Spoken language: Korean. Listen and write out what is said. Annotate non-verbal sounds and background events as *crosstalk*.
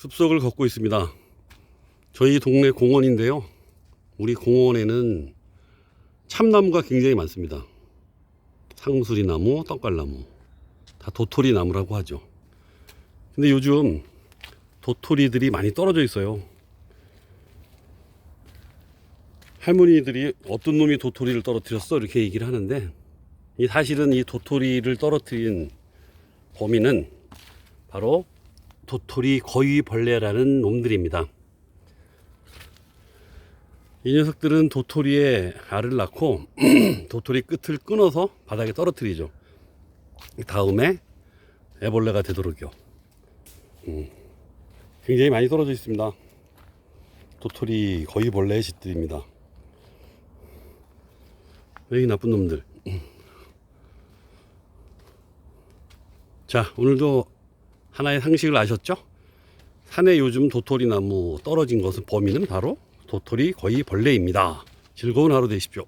숲속을 걷고 있습니다. 저희 동네 공원인데요. 우리 공원에는 참나무가 굉장히 많습니다. 상수리 나무, 떡갈나무. 다 도토리 나무라고 하죠. 근데 요즘 도토리들이 많이 떨어져 있어요. 할머니들이 어떤 놈이 도토리를 떨어뜨렸어? 이렇게 얘기를 하는데, 이 사실은 이 도토리를 떨어뜨린 범인은 바로 도토리 거위벌레라는 놈들입니다. 이 녀석들은 도토리에 알을 낳고 *clears throat* 도토리 끝을 끊어서 바닥에 떨어뜨리죠. 다음에 애벌레가 되도록요. 음, 굉장히 많이 떨어져 있습니다. 도토리 거위벌레의 짓들입니다. 이 나쁜 놈들. *clears throat* 자, 오늘도 하나의 상식을 아셨죠? 산에 요즘 도토리 나무 떨어진 것은 범인은 바로 도토리 거의 벌레입니다. 즐거운 하루 되십시오.